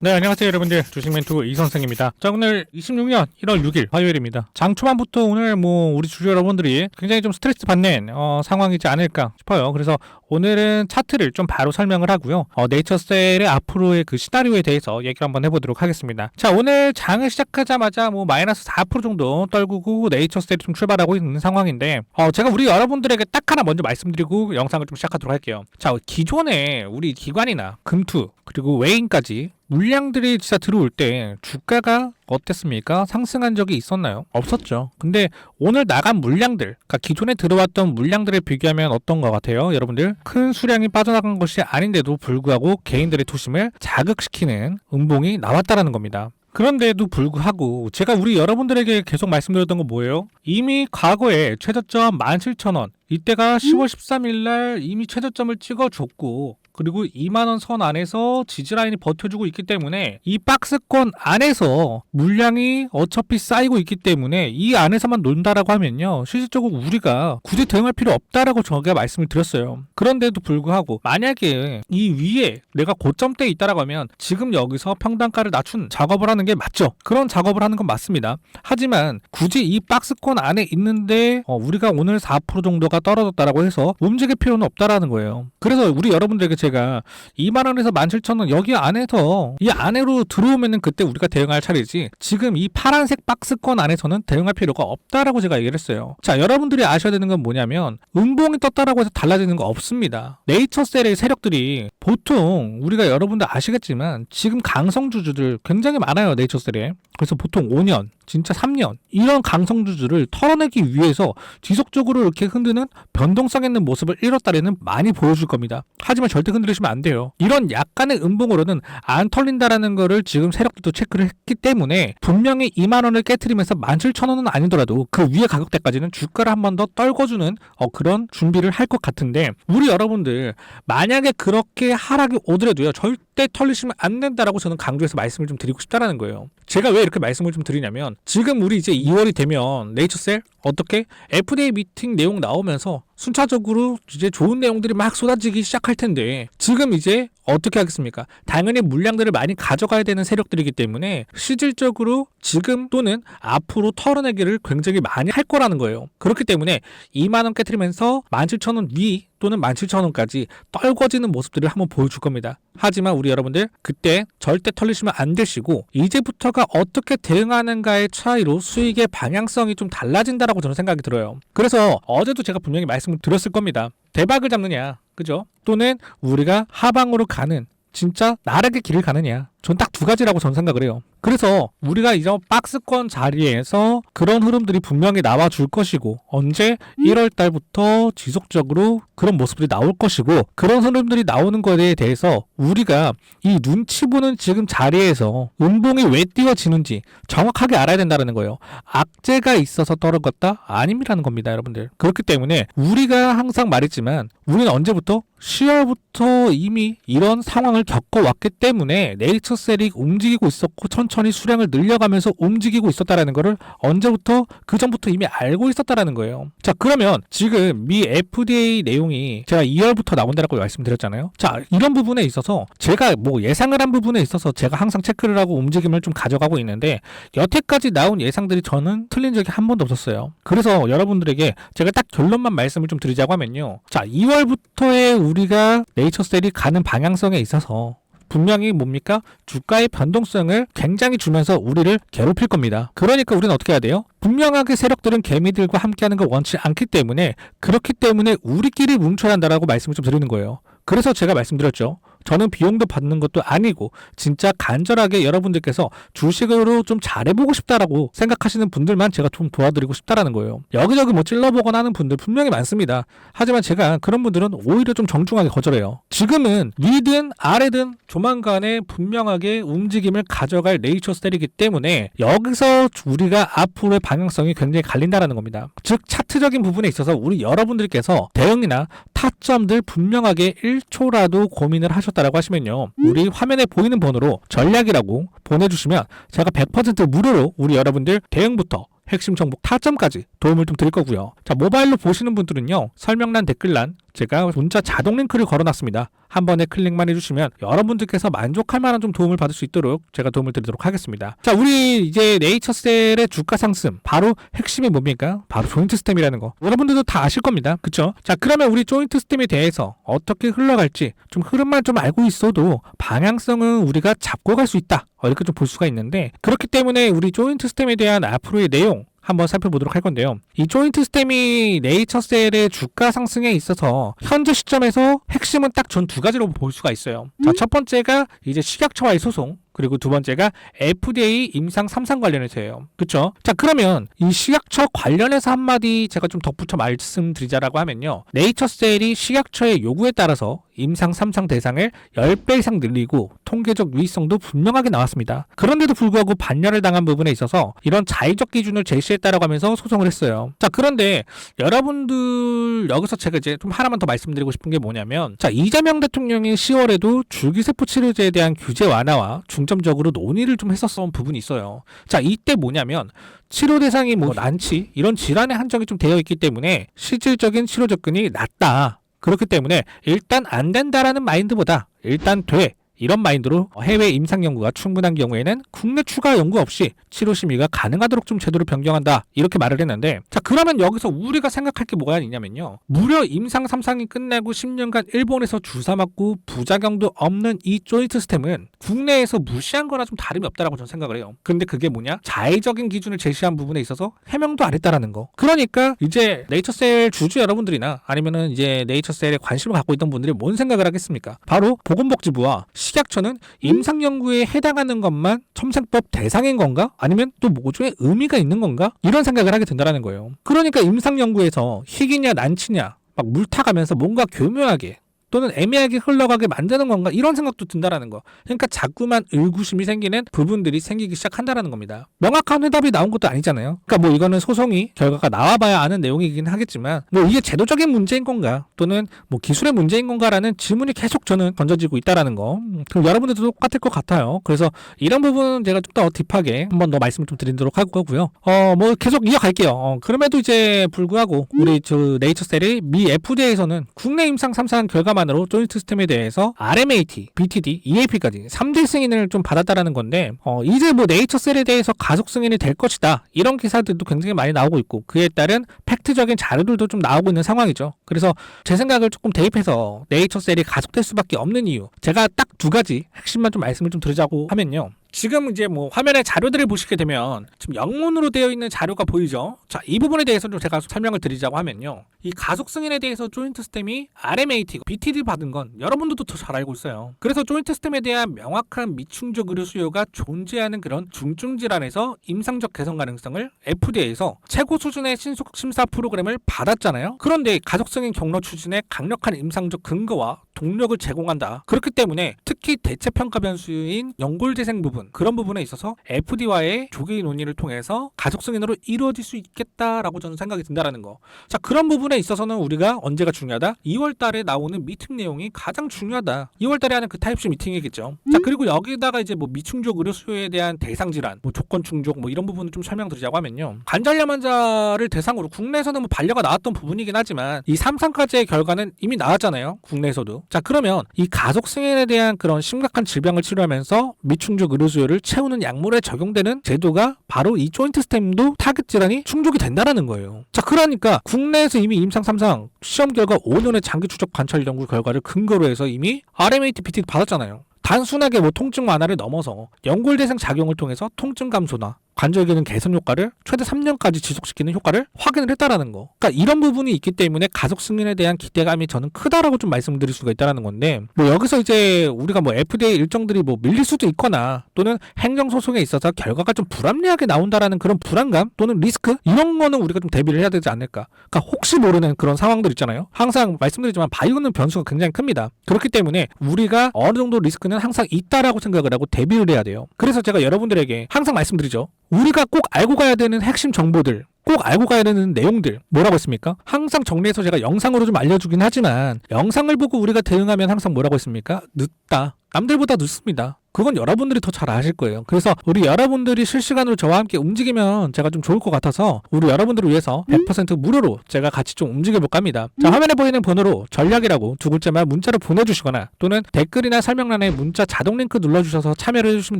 네, 안녕하세요, 여러분들. 주식 멘토 이선생입니다. 자, 오늘 26년 1월 6일 화요일입니다. 장 초반부터 오늘 뭐 우리 주주 여러분들이 굉장히 좀 스트레스 받는 어, 상황이지 않을까 싶어요. 그래서 오늘은 차트를 좀 바로 설명을 하고요. 어, 네이처셀의 앞으로의 그 시나리오에 대해서 얘기를 한번 해보도록 하겠습니다. 자, 오늘 장을 시작하자마자 뭐 마이너스 4% 정도 떨구고 네이처셀이 좀 출발하고 있는 상황인데, 어, 제가 우리 여러분들에게 딱 하나 먼저 말씀드리고 영상을 좀 시작하도록 할게요. 자, 기존에 우리 기관이나 금투 그리고 외인까지 물량들이 진짜 들어올 때 주가가 어땠습니까? 상승한 적이 있었나요? 없었죠. 근데 오늘 나간 물량들, 그러니까 기존에 들어왔던 물량들을 비교하면 어떤 것 같아요? 여러분들 큰 수량이 빠져나간 것이 아닌데도 불구하고 개인들의 투심을 자극시키는 음봉이 나왔다라는 겁니다. 그런데도 불구하고 제가 우리 여러분들에게 계속 말씀드렸던 건 뭐예요? 이미 과거에 최저점 17,000원 이때가 10월 13일 날 이미 최저점을 찍어줬고 그리고 2만원 선 안에서 지지라인이 버텨주고 있기 때문에 이 박스권 안에서 물량이 어차피 쌓이고 있기 때문에 이 안에서만 논다라고 하면요. 실질적으로 우리가 굳이 대응할 필요 없다라고 저가 말씀을 드렸어요. 그런데도 불구하고 만약에 이 위에 내가 고점대에 있다라고 하면 지금 여기서 평단가를 낮춘 작업을 하는 게 맞죠. 그런 작업을 하는 건 맞습니다. 하지만 굳이 이 박스권 안에 있는데 어, 우리가 오늘 4% 정도가 떨어졌다라고 해서 움직일 필요는 없다라는 거예요. 그래서 우리 여러분들에게 제가 2만 원에서 17,000원 여기 안에서 이 안으로 들어오면은 그때 우리가 대응할 차례지 지금 이 파란색 박스권 안에서는 대응할 필요가 없다라고 제가 얘기를 했어요. 자, 여러분들이 아셔야 되는 건 뭐냐면 음봉이 떴다라고 해서 달라지는 거 없습니다. 네이처셀의 세력들이 보통 우리가 여러분들 아시겠지만 지금 강성주주들 굉장히 많아요. 네이처셀에. 그래서 보통 5년, 진짜 3년 이런 강성주주를 털어내기 위해서 지속적으로 이렇게 흔드는 변동성 있는 모습을 1월 달에는 많이 보여줄 겁니다. 하지만 절대 흔들리시면 안 돼요. 이런 약간의 음봉으로는 안 털린다라는 거를 지금 세력들도 체크를 했기 때문에 분명히 2만 원을 깨트리면서 17,000원은 아니더라도 그 위에 가격대까지는 주가를 한 번 더 떨궈주는 어, 그런 준비를 할 것 같은데 우리 여러분들 만약에 그렇게 하락이 오더라도요 절대 털리시면 안 된다라고 저는 강조해서 말씀을 좀 드리고 싶다라는 거예요. 제가 왜 이렇게 말씀을 좀 드리냐면 지금 우리 이제 2월이 되면 네이처셀 어떻게? FDA 미팅 내용 나오면서 순차적으로 이제 좋은 내용들이 막 쏟아지기 시작할 텐데 지금 이제 어떻게 하겠습니까? 당연히 물량들을 많이 가져가야 되는 세력들이기 때문에 실질적으로 지금 또는 앞으로 털어내기를 굉장히 많이 할 거라는 거예요. 그렇기 때문에 2만 원 깨트리면서 17,000원 위 또는 17,000원까지 떨궈지는 모습들을 한번 보여줄 겁니다. 하지만 우리 여러분들 그때 절대 털리시면 안 되시고 이제부터가 어떻게 대응하는가의 차이로 수익의 방향성이 좀 달라진다라고 저는 생각이 들어요. 그래서 어제도 제가 분명히 말씀 을 드렸을 겁니다. 대박을 잡느냐, 그죠? 또는 우리가 하방으로 가는 진짜 나락의 길을 가느냐. 전 딱 두 가지라고 저는 생각을 해요. 그래서 우리가 이제 박스권 자리에서 그런 흐름들이 분명히 나와 줄 것이고 언제 1월 달부터 지속적으로 그런 모습들이 나올 것이고 그런 흐름들이 나오는 것에 대해서 우리가 이 눈치 보는 지금 자리에서 음봉이 왜 띄워지는지 정확하게 알아야 된다는 거예요. 악재가 있어서 떨어졌다? 아님이라는 겁니다, 여러분들. 그렇기 때문에 우리가 항상 말했지만 우리는 언제부터 10월부터 이미 이런 상황을 겪어왔기 때문에 네이처셀이 움직이고 있었고 천천히 수량을 늘려가면서 움직이고 있었다라는 거를 언제부터 그 전부터 이미 알고 있었다라는 거예요. 자 그러면 지금 미 FDA 내용이 제가 2월부터 나온다라고 말씀드렸잖아요. 자 이런 부분에 있어서 제가 뭐 예상을 한 부분에 있어서 제가 항상 체크를 하고 움직임을 좀 가져가고 있는데 여태까지 나온 예상들이 저는 틀린 적이 한 번도 없었어요. 그래서 여러분들에게 제가 딱 결론만 말씀을 좀 드리자고 하면요. 자 2월부터의 우리가 네이처셀이 가는 방향성에 있어서 분명히 뭡니까? 주가의 변동성을 굉장히 주면서 우리를 괴롭힐 겁니다. 그러니까 우리는 어떻게 해야 돼요? 분명하게 세력들은 개미들과 함께하는 걸 원치 않기 때문에 그렇기 때문에 우리끼리 뭉쳐야 한다라고 말씀을 좀 드리는 거예요. 그래서 제가 말씀드렸죠. 저는 비용도 받는 것도 아니고 진짜 간절하게 여러분들께서 주식으로 좀 잘해보고 싶다라고 생각하시는 분들만 제가 좀 도와드리고 싶다라는 거예요. 여기저기 뭐 찔러보거나 하는 분들 분명히 많습니다. 하지만 제가 그런 분들은 오히려 좀 정중하게 거절해요. 지금은 위든 아래든 조만간에 분명하게 움직임을 가져갈 네이처 스타일이기 때문에 여기서 우리가 앞으로의 방향성이 굉장히 갈린다라는 겁니다. 즉 차트적인 부분에 있어서 우리 여러분들께서 대응이나 타점들 분명하게 1초라도 고민을 하 셨다라고 하시면요. 우리 화면에 보이는 번호로 전략이라고 보내주시면 제가 100% 무료로 우리 여러분들 대응부터 핵심 정보 타점까지 도움을 좀 드릴 거고요. 자, 모바일로 보시는 분들은요. 설명란 댓글란 제가 문자 자동 링크를 걸어놨습니다. 한 번에 클릭만 해주시면 여러분들께서 만족할 만한 좀 도움을 받을 수 있도록 제가 도움을 드리도록 하겠습니다. 자, 우리 이제 네이처셀의 주가 상승 바로 핵심이 뭡니까? 바로 조인트 스템이라는 거. 여러분들도 다 아실 겁니다. 그쵸? 자, 그러면 우리 조인트 스템에 대해서 어떻게 흘러갈지 좀 흐름만 좀 알고 있어도 방향성은 우리가 잡고 갈 수 있다. 어, 이렇게 좀 볼 수가 있는데 그렇기 때문에 우리 조인트 스템에 대한 앞으로의 내용 한번 살펴보도록 할 건데요. 이 조인트 스템이 네이처셀의 주가 상승에 있어서 현재 시점에서 핵심은 딱 전 두 가지로 볼 수가 있어요. 자, 첫 번째가 이제 식약처와의 소송. 그리고 두 번째가 FDA 임상 3상 관련해서예요. 그쵸? 자, 그러면 이 식약처 관련해서 한마디 제가 좀 덧붙여 말씀드리자라고 하면요. 네이처셀이 식약처의 요구에 따라서 임상 3상 대상을 10배 이상 늘리고 통계적 유의성도 분명하게 나왔습니다. 그런데도 불구하고 반려를 당한 부분에 있어서 이런 자의적 기준을 제시했다라고 하면서 소송을 했어요. 자, 그런데 여러분들 여기서 제가 이제 좀 하나만 더 말씀드리고 싶은 게 뭐냐면 자, 이재명 대통령이 10월에도 줄기세포 치료제에 대한 규제 완화와 중 점적으로 논의를 좀 했었던 부분이 있어요. 자, 이때 뭐냐면 치료 대상이 뭐 난치 이런 질환에 한정이 좀 되어 있기 때문에 실질적인 치료 접근이 낮다. 그렇기 때문에 일단 안 된다라는 마인드보다 일단 돼. 이런 마인드로 해외 임상 연구가 충분한 경우에는 국내 추가 연구 없이 치료 심의가 가능하도록 좀 제도를 변경한다. 이렇게 말을 했는데 자 그러면 여기서 우리가 생각할 게 뭐가 있냐면요. 무려 임상 3상이 끝나고 10년간 일본에서 주사 맞고 부작용도 없는 이 조인트 스템은 국내에서 무시한 거나 좀 다름이 없다라고 저는 생각을 해요. 근데 그게 뭐냐? 자의적인 기준을 제시한 부분에 있어서 해명도 안 했다라는 거. 그러니까 이제 네이처셀 주주 여러분들이나 아니면은 이제 네이처셀에 관심을 갖고 있던 분들이 뭔 생각을 하겠습니까? 바로 보건복지부와 식약처는 임상 연구에 해당하는 것만 첨생법 대상인 건가? 아니면 또 모종의 의미가 있는 건가? 이런 생각을 하게 된다는 거예요. 그러니까 임상 연구에서 희귀냐 난치냐 막 물타가면서 뭔가 교묘하게 또는 애매하게 흘러가게 만드는 건가 이런 생각도 든다라는 거. 그러니까 자꾸만 의구심이 생기는 부분들이 생기기 시작한다라는 겁니다. 명확한 해답이 나온 것도 아니잖아요. 그러니까 뭐 이거는 소송이 결과가 나와봐야 아는 내용이긴 하겠지만 뭐 이게 제도적인 문제인 건가 또는 뭐 기술의 문제인 건가라는 질문이 계속 저는 던져지고 있다라는 거. 음, 그럼 여러분들도 똑같을 것 같아요. 그래서 이런 부분은 제가 좀 더 딥하게 한번 더 말씀을 좀 드리도록 할 거고요. 어 뭐 계속 이어갈게요. 어, 그럼에도 이제 불구하고 우리 저 네이처셀이 미 FDA에서는 국내 임상 3상 결과만 으로 조인트 시스템에 대해서 RMAT, BTD, EAP까지 3대 승인을 좀 받았다라는 건데 어, 이제 뭐 네이처셀에 대해서 가속 승인이 될 것이다 이런 기사들도 굉장히 많이 나오고 있고 그에 따른 팩트적인 자료들도 좀 나오고 있는 상황이죠. 그래서 제 생각을 조금 대입해서 네이처셀이 가속될 수밖에 없는 이유 제가 딱 두 가지 핵심만 좀 말씀을 좀 드리자고 하면요. 지금 이제 뭐 화면에 자료들을 보시게 되면 지금 영문으로 되어 있는 자료가 보이죠. 자, 이 부분에 대해서 좀 제가 설명을 드리자고 하면요. 이 가속 승인에 대해서 조인트 스템이 RMAT, BTD 받은 건 여러분들도 더 잘 알고 있어요. 그래서 조인트 스템에 대한 명확한 미충족 의료 수요가 존재하는 그런 중증 질환에서 임상적 개선 가능성을 FDA에서 최고 수준의 신속 심사 프로그램을 받았잖아요. 그런데 가속 승인 경로 추진에 강력한 임상적 근거와 동력을 제공한다. 그렇기 때문에 특히 대체 평가 변수인 연골 재생 부분 그런 부분에 있어서 FD와의 조기 논의를 통해서 가속 승인으로 이루어질 수 있겠다라고 저는 생각이 든다라는 거. 자 그런 부분에 있어서는 우리가 언제가 중요하다? 2월달에 나오는 미팅 내용이 가장 중요하다. 2월달에 하는 그 타입시 미팅이겠죠. 자 그리고 여기다가 이제 뭐 미충족 의료 수요에 대한 대상 질환, 뭐 조건 충족 뭐 이런 부분을 좀 설명드리자고 하면요. 관절염 환자를 대상으로 국내에서는 뭐 반려가 나왔던 부분이긴 하지만 이 3상까지의 결과는 이미 나왔잖아요. 국내에서도. 자 그러면 이 가속 승인에 대한 그런 심각한 질병을 치료하면서 미충족 의료 수요를 채우는 약물에 적용되는 제도가 바로 이 조인트 스템도 타겟 질환이 충족이 된다라는 거예요. 자 그러니까 국내에서 이미 임상 3상 시험 결과 5년의 장기 추적 관찰 연구 결과를 근거로 해서 이미 RMAT, PT 받았잖아요. 단순하게 뭐 통증 완화를 넘어서 연골대생 작용을 통해서 통증 감소나 관절 기능 개선 효과를 최대 3년까지 지속시키는 효과를 확인을 했다라는 거. 그러니까 이런 부분이 있기 때문에 가속 승인에 대한 기대감이 저는 크다라고 좀 말씀드릴 수가 있다라는 건데 뭐 여기서 이제 우리가 뭐 FDA 일정들이 뭐 밀릴 수도 있거나 또는 행정 소송에 있어서 결과가 좀 불합리하게 나온다라는 그런 불안감 또는 리스크 이런 거는 우리가 좀 대비를 해야 되지 않을까. 그러니까 혹시 모르는 그런 상황들 있잖아요. 항상 말씀드리지만 바이오는 변수가 굉장히 큽니다. 그렇기 때문에 우리가 어느 정도 리스크 는 항상 있다라고 생각을 하고 대비를 해야 돼요. 그래서 제가 여러분들에게 항상 말씀드리죠. 우리가 꼭 알고 가야 되는 핵심 정보들 꼭 알고 가야 되는 내용들 뭐라고 했습니까? 항상 정리해서 제가 영상으로 좀 알려주긴 하지만 영상을 보고 우리가 대응하면 항상 뭐라고 했습니까? 늦다. 남들보다 늦습니다. 그건 여러분들이 더 잘 아실 거예요. 그래서 우리 여러분들이 실시간으로 저와 함께 움직이면 제가 좀 좋을 것 같아서 우리 여러분들을 위해서 100% 무료로 제가 같이 좀 움직여 볼까 합니다. 자, 화면에 보이는 번호로 전략이라고 두 글자만 문자로 보내주시거나 또는 댓글이나 설명란에 문자 자동 링크 눌러주셔서 참여를 해주시면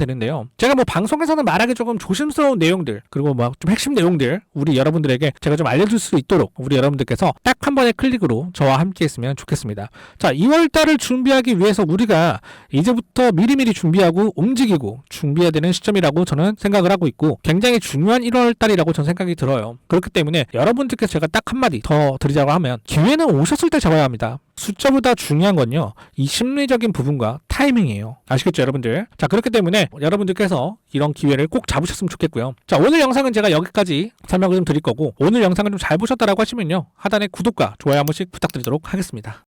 되는데요. 제가 뭐 방송에서는 말하기 조금 조심스러운 내용들 그리고 뭐좀 핵심 내용들 우리 여러분들에게 제가 좀 알려줄 수 있도록 우리 여러분들께서 딱 한 번의 클릭으로 저와 함께 했으면 좋겠습니다. 자, 2월 달을 준비하기 위해서 우리가 이제부터 미리미리 준비하 고 움직이고 준비해야 되는 시점이라고 저는 생각을 하고 있고 굉장히 중요한 1월 달이라고 저는 생각이 들어요. 그렇기 때문에 여러분들께서 제가 딱 한마디 더 드리자고 하면 기회는 오셨을 때 잡아야 합니다. 숫자보다 중요한 건요. 이 심리적인 부분과 타이밍이에요. 아시겠죠, 여러분들? 자, 그렇기 때문에 여러분들께서 이런 기회를 꼭 잡으셨으면 좋겠고요. 자, 오늘 영상은 제가 여기까지 설명을 좀 드릴 거고 오늘 영상을 좀 잘 보셨다라고 하시면요. 하단에 구독과 좋아요 한 번씩 부탁드리도록 하겠습니다.